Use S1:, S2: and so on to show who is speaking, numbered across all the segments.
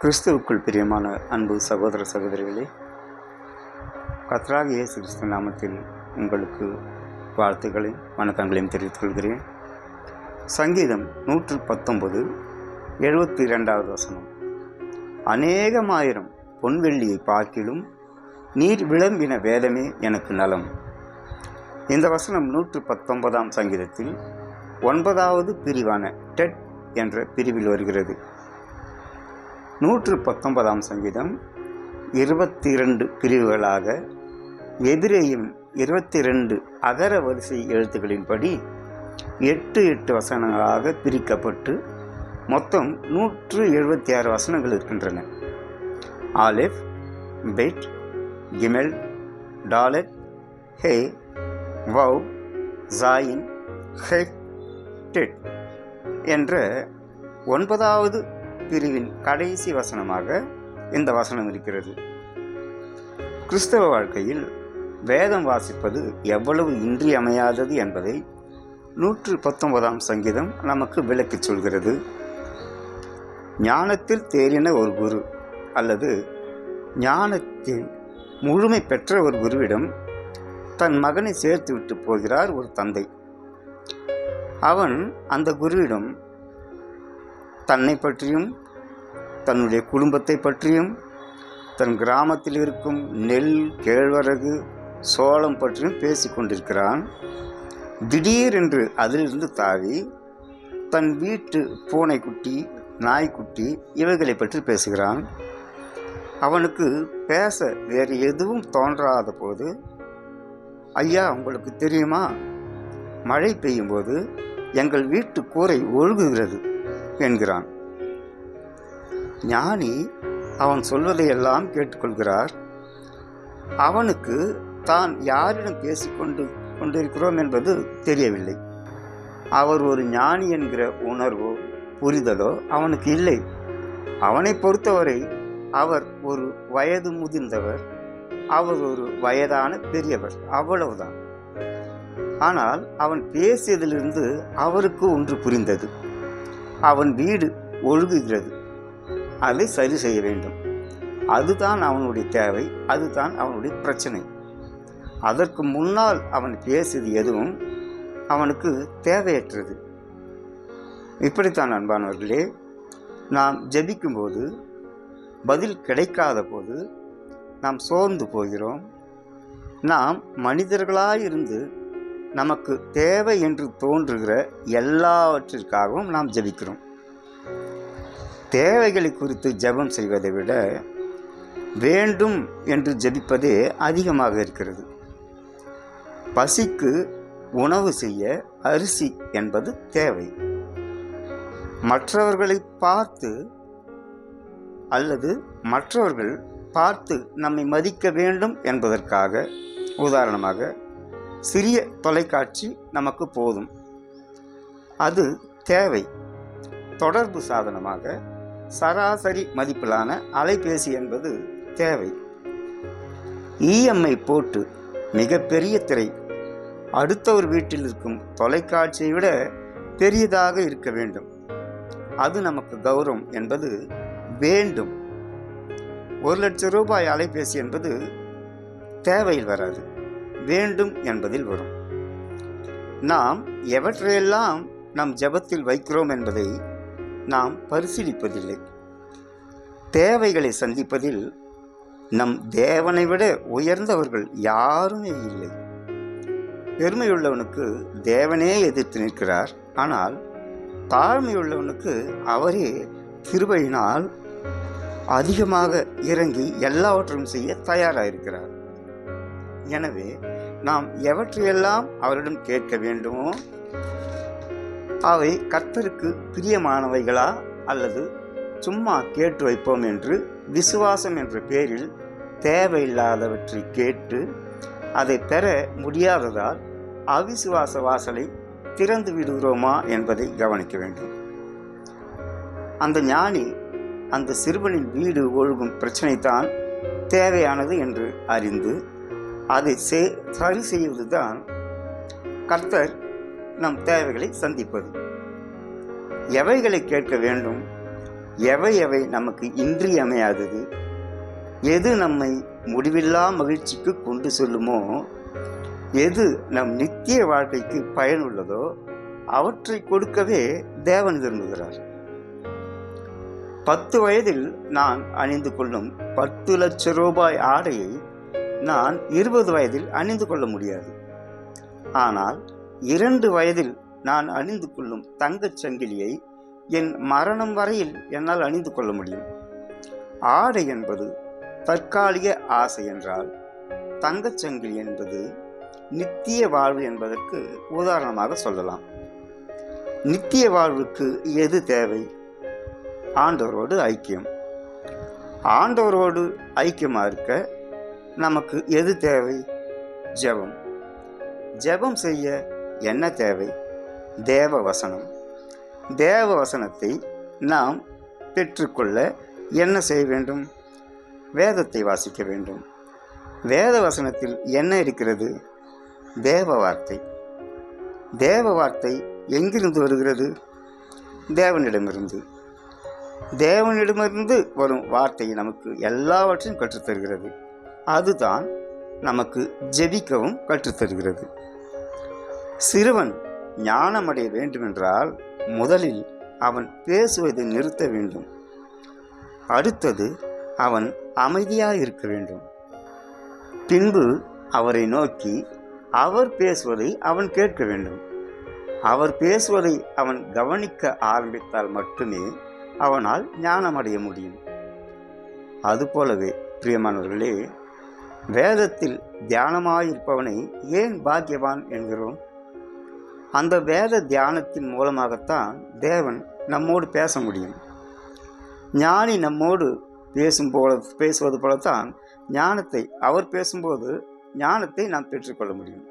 S1: கிறிஸ்துவுக்குள் பிரியமான அன்பு சகோதர சகோதரிகளே கத்ராக இயேசு கிறிஸ்து நாமத்தில் உங்களுக்கு வாழ்த்துக்களையும் வணக்கங்களையும் தெரிவித்துக் கொள்கிறேன். சங்கீதம் நூற்று பத்தொன்பது எழுபத்தி இரண்டாவது வசனம். அநேகமாயிரம் பொன்வெள்ளியை பார்க்கிலும் நீர் விளம்பின வேதமே எனக்கு நலம். இந்த வசனம் நூற்று பத்தொன்பதாம் சங்கீதத்தில் ஒன்பதாவது பிரிவான டெட் என்ற பிரிவில் வருகிறது. நூற்று பத்தொன்பதாம் சங்கீதம் இருபத்தி இரண்டு பிரிவுகளாக எதிரேயும் இருபத்தி ரெண்டு அகர வரிசை எழுத்துக்களின்படி எட்டு எட்டு வசனங்களாக பிரிக்கப்பட்டு மொத்தம் நூற்று எழுபத்தி ஆறு வசனங்கள் இருக்கின்றன. Aleph bet gimel dalet he vav zayin het tet என்ற ஒன்பதாவது பிரிவின் கடைசி வசனமாக இந்த வசனம் இருக்கிறது. கிறிஸ்தவ வாழ்க்கையில் வேதம் வாசிப்பது எவ்வளவு இன்றியமையாதது என்பதை நூற்று பத்தொன்பதாம் சங்கீதம் நமக்கு விளக்கிச் சொல்கிறது. ஞானத்தில் தேறின ஒரு குரு அல்லது ஞானத்தில் முழுமை பெற்ற ஒரு குருவிடம் தன் மகனை சேர்த்து விட்டு போகிறார் ஒரு தந்தை. அவன் அந்த குருவிடம் தன்னை பற்றியும் தன்னுடைய குடும்பத்தை பற்றியும் தன் கிராமத்தில் இருக்கும் நெல் கேழ்வரகு சோளம் பற்றியும் பேசி கொண்டிருக்கிறான். திடீரென்று அதிலிருந்து தாவி தன் வீட்டு பூனைக்குட்டி நாய்க்குட்டி இவைகளை பற்றி பேசுகிறான். அவனுக்கு பேச வேறு எதுவும் தோன்றாத போது ஐயா உங்களுக்கு தெரியுமா? மழை பெய்யும்போது எங்கள் வீட்டு கூரை ஒழுகுகிறது. என்கிறான். ஞானி அவன் சொல்வதையெல்லாம் கேட்டுக்கொள்கிறார். அவனுக்கு தான் யாரிடம் பேசிக்கொண்டு கொண்டிருக்கிறோம் என்பது தெரியவில்லை. அவர் ஒரு ஞானி என்கிற உணர்வோ புரிதலோ அவனுக்கு இல்லை. அவனை பொறுத்தவரை அவர் ஒரு வயது முதிர்ந்தவர். அவர் ஒரு வயதான பெரியவர். அவ்வளவுதான். ஆனால் அவன் பேசியதிலிருந்து அவருக்கு ஒன்று புரிந்தது. அவன் வீடு ஒழுகுகிறது. அதை சரி செய்ய வேண்டும். அதுதான் அவனுடைய தேவை அதுதான் அவனுடைய பிரச்சனை. அதற்கு முன்னால் அவன் பேசியது எதுவும் அவனுக்கு தேவையற்றது. இப்படித்தான் அன்பானவர்களே நாம் ஜெபிக்கும்போது பதில் கிடைக்காத போது நாம் சோர்ந்து போகிறோம். நாம் மனிதர்களாயிருந்து நமக்கு தேவை என்று தோன்றுகிற எல்லாவற்றிற்காகவும் நாம் ஜெபிக்கிறோம். தேவைகளை குறித்து ஜெபம் செய்வதை விட வேண்டும் என்று ஜெபிப்பதே அதிகமாக இருக்கிறது. பசிக்கு உணவு செய்ய அரிசி என்பது தேவை. மற்றவர்களை பார்த்து அல்லது மற்றவர்கள் பார்த்து நம்மை மதிக்க வேண்டும் என்பதற்காக உதாரணமாக சிறிய தொலைக்காட்சி நமக்கு போதும். அது தேவை. தொடர்பு சாதனமாக சராசரி மதிப்பிலான அலைபேசி என்பது தேவை. இஎம்ஐ போட்டு மிகப்பெரிய திரை அடுத்த ஒரு வீட்டில் இருக்கும் தொலைக்காட்சியை விட பெரியதாக இருக்க வேண்டும். அது நமக்கு கௌரவம் என்பது வேண்டும். ஒரு லட்சம் ரூபாய் அலைபேசி என்பது தேவையில் வராது. வேண்டும் என்பதில் வரும். நாம் எவற்றையெல்லாம் நம் ஜபத்தில் வைக்கிறோம் என்பதை நாம் பரிசீலிப்பதில்லை. தேவைகளை சந்திப்பதில் நம் தேவனை விட உயர்ந்தவர்கள் யாருமே இல்லை. பெருமையுள்ளவனுக்கு தேவனே எதிர்த்து நிற்கிறார். ஆனால் தாழ்மையுள்ளவனுக்கு அவரே கிருபையினால் அதிகமாக இறங்கி எல்லாவற்றையும் செய்ய தயாராக இருக்கிறார் எனவே நாம் எவற்றையெல்லாம் அவரிடம் கேட்க வேண்டுமோ அவை கர்த்தருக்கு பிரியமானவைகளா அல்லது சும்மா கேட்டு வைப்போம் என்று விசுவாசம் என்ற பேரில் தேவையில்லாதவற்றை கேட்டு அதை பெற முடியாததால் அவிசுவாச வாசலை திறந்து விடுகிறோமா என்பதை கவனிக்க வேண்டும். அந்த ஞானி அந்த சிறுவனின் வீடு ஒழுகும் பிரச்சனைதான் தேவையானது என்று அறிந்து அதை சரி செய்வதுதான் கர்த்தர் நம் தேவைகளை சந்திப்பது. எவைகளை கேட்க வேண்டும்? எவை எவை நமக்கு இன்றியமையாதது? எது நம்மை முடிவில்லா மகிழ்ச்சிக்கு கொண்டு செல்லுமோ? எது நம் நித்திய வாழ்க்கைக்கு பயனுள்ளதோ? அவற்றை கொடுக்கவே தேவன் விரும்புகிறார். பத்து வயதில் நான் அணிந்து கொள்ளும் பத்து லட்ச ரூபாய் ஆடையை நான் இருபது வயதில் அணிந்து கொள்ள முடியாது. ஆனால் இரண்டு வயதில் நான் அணிந்து கொள்ளும் தங்கச் சங்கிலியை என் மரணம் வரையில் என்னால் அணிந்து கொள்ள முடியும். ஆடை என்பது தற்காலிக ஆசை என்றால் தங்கச் சங்கிலி என்பது நித்திய வாழ்வு என்பதற்கு உதாரணமாக சொல்லலாம். நித்திய வாழ்வுக்கு எது தேவை? ஆண்டவரோடு ஐக்கியம். ஆண்டவரோடு ஐக்கியமாக இருக்க நமக்கு எது தேவை? ஜெபம். ஜெபம் செய்ய என்ன தேவை? தேவ வசனம் தேவ வசனத்தை நாம் பெற்றுக்கொள்ள என்ன செய்ய வேண்டும்? வேதத்தை வாசிக்க வேண்டும். வேத வசனத்தில் என்ன இருக்கிறது? தேவ வார்த்தை தேவ வார்த்தை எங்கிருந்து வருகிறது? தேவனிடமிருந்து. தேவனிடமிருந்து வரும் வார்த்தை நமக்கு எல்லாவற்றையும் கற்றுத்தருகிறது. அதுதான் நமக்கு ஜெபிக்கவும் கற்றுத்தருகிறது. சிறுவன் ஞானமடைய வேண்டுமென்றால் முதலில் அவன் பேசுவதை நிறுத்த வேண்டும். அடுத்தது அவன் அமைதியாக இருக்க வேண்டும். பின்பு அவரை நோக்கி அவர் பேசுவதை அவன் கேட்க வேண்டும். அவர் பேசுவதை அவன் கவனிக்க ஆரம்பித்தால் மட்டுமே அவனால் ஞானமடைய முடியும். அதுபோலவே பிரியமானவர்களே வேதத்தில் தியானமாயிருப்பவனை ஏன் பாக்கியவான் என்கிறோம்? அந்த வேத தியானத்தின் மூலமாகத்தான் தேவன் நம்மோடு பேச முடியும். ஞானி நம்மோடு பேசும் போல பேசுவது போலத்தான் ஞானத்தை அவர் பேசும்போது ஞானத்தை நாம் பெற்றுக்கொள்ள முடியும்.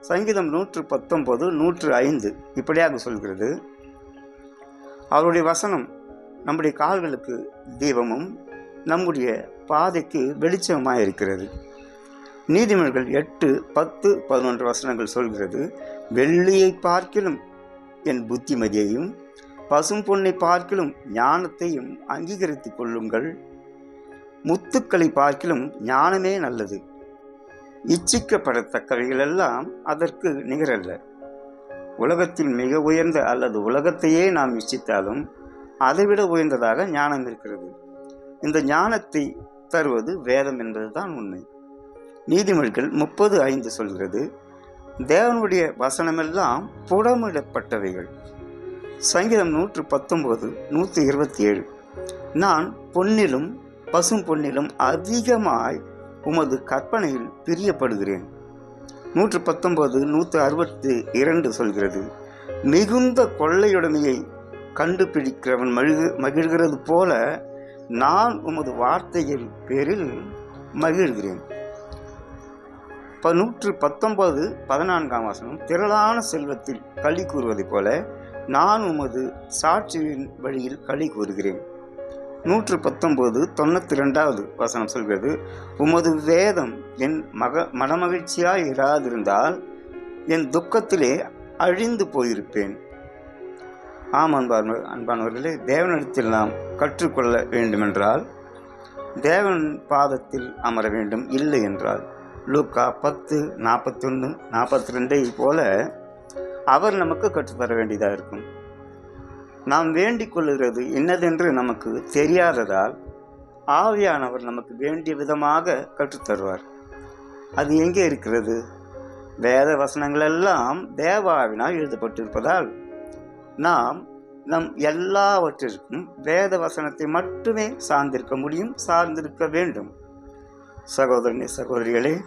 S1: சங்கீதம் நூற்று பத்தொன்பது நூற்று ஐந்து இப்படியாக சொல்கிறது. அவருடைய வசனம் நம்முடைய கால்களுக்கு தீபமும் நம்முடைய பாதைக்கு வெளிச்சமாக இருக்கிறது நீதிமன்றங்கள் எட்டு பத்து பதினொன்று வசனங்கள் சொல்கிறது வெள்ளியை பார்க்கிலும் என் புத்திமதியையும் பசும் பொன்னை பார்க்கிலும் ஞானத்தையும் அங்கீகரித்துக் கொள்ளுங்கள். முத்துக்களை பார்க்கிலும் ஞானமே நல்லது. இச்சிக்கப்படத்தக்கவைகளெல்லாம் அதற்கு நிகரல்ல. உலகத்தில் மிக உயர்ந்த அல்லது உலகத்தையே நாம் இச்சித்தாலும் அதைவிட உயர்ந்ததாக ஞானம் இருக்கிறது. இந்த ஞானத்தை தருவது வேதம் என்பதுதான் உண்மை. நீதிமொழிகள் முப்பது ஐந்து சொல்கிறது தேவனுடைய வசனமெல்லாம் புடமிடப்பட்டவைகள். சங்கீதம் நூற்று பத்தொம்போது நூற்றி இருபத்தி ஏழு நான் பொன்னிலும் பசும் பொன்னிலும் அதிகமாய் உமது கற்பனையில் பிரியப்படுகிறேன். நூற்று பத்தொன்பது நூற்று அறுபத்தி இரண்டு சொல்கிறது மிகுந்த கொள்ளையுடைமையை கண்டுபிடிக்கிறவன் மகிழ் மகிழ்கிறது போல நான் உமது வார்த்தைகள் பேரில் மகிழ்கிறேன். இப்போ நூற்று பத்தொன்பது பதினான்காம் வசனம் திரளான செல்வத்தில் களி கூறுவதைப் போல நான் உமது சாட்சியின் வழியில் களி கூறுகிறேன். நூற்று பத்தொன்பது தொண்ணூற்றி ரெண்டாவது வசனம் சொல்கிறது உமது வேதம் என் மக மனமகிழ்ச்சியாய் இராதிருந்தால் என் துக்கத்திலே அழிந்து போயிருப்பேன். ஆம் அன்பான அன்பானவர்களே தேவனிடத்தில் நாம் கற்றுக்கொள்ள வேண்டுமென்றால் தேவன் பாதத்தில் அமர வேண்டும் இல்லை என்றால் லூக்கா பத்து நாற்பத்தொன்று நாற்பத்தி ரெண்டை போல அவர் நமக்கு கற்றுத்தர வேண்டியதாக இருக்கும். நாம் வேண்டிக் கொள்ளுகிறது என்னதென்று நமக்கு தெரியாததால் ஆவியானவர் நமக்கு வேண்டிய விதமாக கற்றுத்தருவார். அது எங்கே இருக்கிறது? வேத வசனங்கள் எல்லாம் தேவாவினால் எழுதப்பட்டிருப்பதால் நாம் நம் எல்லாவற்றிற்கும் வேத வசனத்தை மட்டுமே சார்ந்திருக்க முடியும் சார்ந்திருக்க வேண்டும். சகோதரனே சகோதரிகளே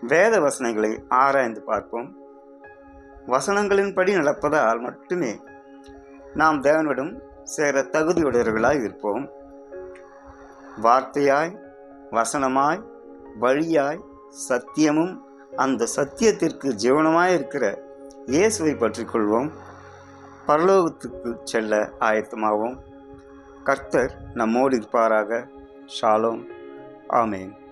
S1: வேத வசனங்களை ஆராய்ந்து பார்ப்போம். வசனங்களின்படி நடப்பதால் மட்டுமே நாம் தேவனிடம் சேர தகுதியுடையவர்களாய் இருப்போம். வார்த்தையாய் வசனமாய் வழியாய் சத்தியமும் அந்த சத்தியத்திற்கு ஜீவனமாய் இருக்கிற இயேசுவை பற்றிக்கொள்வோம் கொள்வோம். பரலோகத்துக்கு செல்ல ஆயத்தமாகவும் கர்த்தர் நம்மோடு இருப்பாராக. ஷாலோம். ஆமேன்.